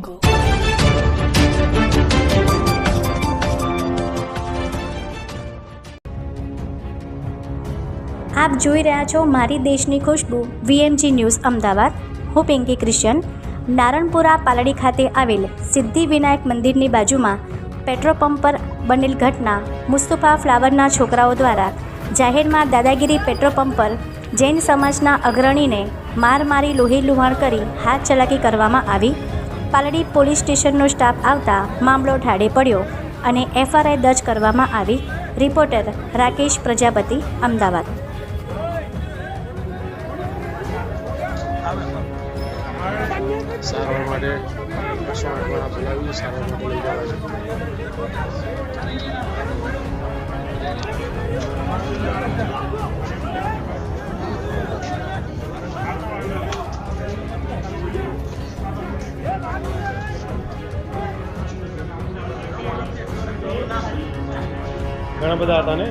Jungle. આપ જોઈ રહ્યા છો મારી દેશની ખુશ્બુ, વીએમજી ન્યૂઝ, અમદાવાદ. હું પિંકી ક્રિશ્ચન. નારણપુરા પાલડી ખાતે આવેલ સિદ્ધિ વિનાયક મંદિરની બાજુમાં પેટ્રોલ પંપ પર બનેલ ઘટના મુસ્તફા ફ્લાવરના છોકરાઓ દ્વારા જાહેરમાં દાદાગીરી પેટ્રોલ પંપ પર જૈન સમાજના અગ્રણીને માર મારી લોહી લુહાણ કરી હાથ ચલાકી કરવામાં આવી. પાલડી પોલીસ સ્ટેશનનો સ્ટાફ આવતા મામલો ઠાડે પડ્યો અને એફઆરઆઈ દર્જ કરવામાં આવી. રિપોર્ટર રાકેશ પ્રજાપતિ, અમદાવાદ. સારવાર માટે ਗਣਾ ਵਧਾਤਾ ਨੇ।